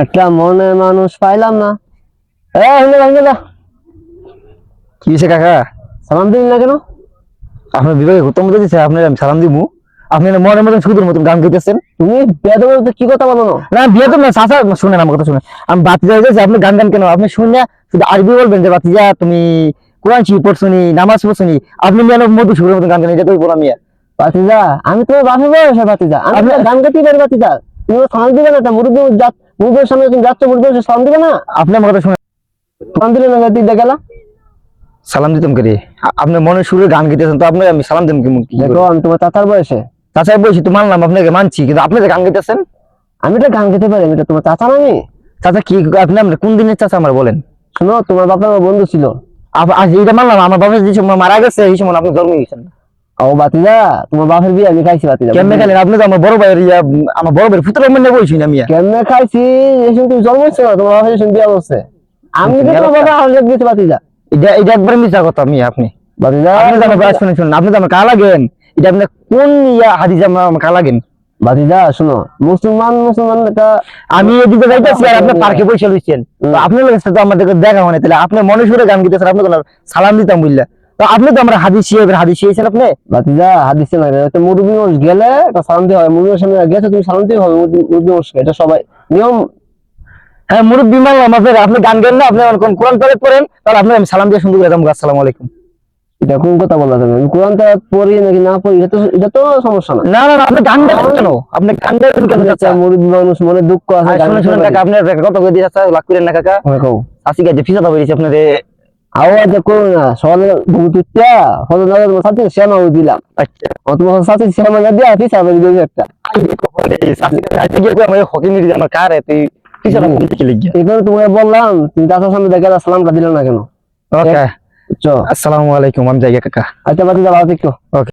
একটা মনে মানুষ পাইলাম না। কি হয়েছে কাকা? সালাম দিন না কেন? আপনার বিভাগে গৌতম মতো দিচ্ছে আপনার আমি সালাম দিমু। আপনি মনের মতন সুদের মতন গান গাইতেছেন। তুমি কি কথা বলো না? বিয়ে তো না চাচা শুনেন আমার কথা শুনে আমি বাতিজা আপনি গান গান কেন? আপনি শুনে শুধু আরবি বলবেন যে বাতিজা তুমি কোরআন শিব পড়ছনি নামাজ পড়ছনি আপনি মেন মধু সুরের মতন গান গান এটা তো বললাম ইয়া বাতিজা আমি তোমার বাপে বয়সে বাতিজা। আমি আপনি- গান গাইতে পারি বাতিজা। তুমি সালাম দিবে না মুরব্বী মুরব্বীর সামনে তুমি যাচ্ছ মুরব্বী সালাম দিবে না? আপনি আমার কথা শুনে সালাম দিলে না সালাম দিতাম করে আপনি মনের সুরে গান তো আপনি আমি সালাম দিতাম কি দেখো আমি তোমার চাচার বয়সে। চাচা বলছি তো মানলাম আপনাকে মানছি কিন্তু আপনি যে গান গাইতেছেন আমি তো গান গাইতে পারি আমি তো তোমার চাচা না আমি। চাচা কি আপনি কোন দিনের চাচা আমার বলেন? শোনো তোমার আমার বন্ধু ছিল। আজ এইটা মানলাম আমার বাবা যে সময় মারা গেছে এই সময় আপনি জন্ম গেছেন ও বাতিজা তোমার বাপের বিয়ে আমি খাইছি বাতিজা কেমনে আপনি তো আমার বড় ভাইয়ের ইয়া আমার বড় ভাইয়ের পুত্র মানে না মিয়া কেমনে খাইছি? এসব তুমি জন্ম হচ্ছে না তোমার বাপের এসব বিয়ে করছে। আমি তো তোমার বাবা বাতিজা এটা এটা একবার মিথ্যা কথা মিয়া আপনি। বাতিজা আপনি তো আমার বয়স শুনে শুনুন আপনি তো আমার কালা গেন এটা আপনি কোন ইয়া হাদিস আমার কালা গেন? বাতিজা শোনো মুসলমান মুসলমান আমি এদিকে যাইতেছি আর আপনি পার্কে বসে লইছেন আপনার তো আমাদের দেখা হয় না তাহলে আপনি মনে সুরে গান গিতেছেন আপনি সালাম দিতাম বুঝলা? তো আপনি তো আমরা হাদিস হাদিস শিয়েছেন আপনি? বাতিজা হাদিসে না একটা মুরব্বী মানুষ গেলে একটা সালাম দিয়ে হবে মুরব্বীর সামনে গেছে তুমি সালাম দিয়ে হবে মুরব্বী- মুরব্বী মানুষকে। এটা সবাই নিয়ম। হ্যাঁ মুরব্বী মানলাম আপনার আপনি গান গেন না আপনি কোন কোরআন পড়ে পড়েন তাহলে আপনি আমি সালাম দিয়ে সুন্দর করে দাম আসসালামু আলাইকুম। এটা কোন কথা বলা যাবে আমি কোরআনটা পড়ি নাকি না পড়ি এটা তো এটা তো সমস্যা না। না না আপনি গান গান কেন? আপনি গান গান কেন আচ্ছা চাচা? মানুষ মনে দুঃখ আছে শুনুন শুনুন কাকা আপনার একটা কথা কই দিয়ে চাচা লাগ করেন না কাকা। হ্যাঁ, আসি গাছে ফিসা দাও বেরিয়েছে আপনার আওয়াজ করো না সকালে ঘুমতুটা ফটো না তোমার সাথে শ্যামা দিলাম। আচ্ছা। তোমার সাথে শ্যামা দিয়া একটা হকি মিরি আমার কার তুই এখানে তোমাকে বললাম তুমি দাসার সামনে দেখে সালামটা দিলে না কেন? ওকে আসসালামু আলাইকুম আমি যাই কাকা। আচ্ছা বাতি যাবা একটু ওকে